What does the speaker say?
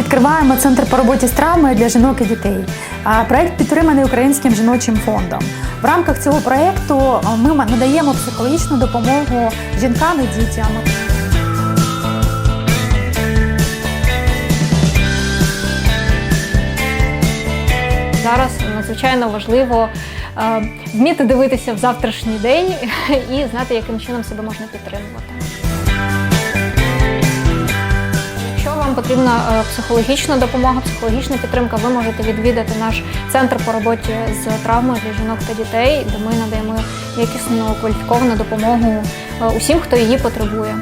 відкриваємо центр по роботі з травмою для жінок і дітей. Проект підтриманий Українським жіночим фондом. В рамках цього проекту ми надаємо психологічну допомогу жінкам і дітям. Зараз надзвичайно важливо вміти дивитися в завтрашній день і знати, яким чином себе можна підтримувати. Вам потрібна е, психологічна допомога, психологічна підтримка, ви можете відвідати наш центр по роботі з травмою для жінок та дітей, де ми надаємо якісну кваліфіковану допомогу е, усім, хто її потребує.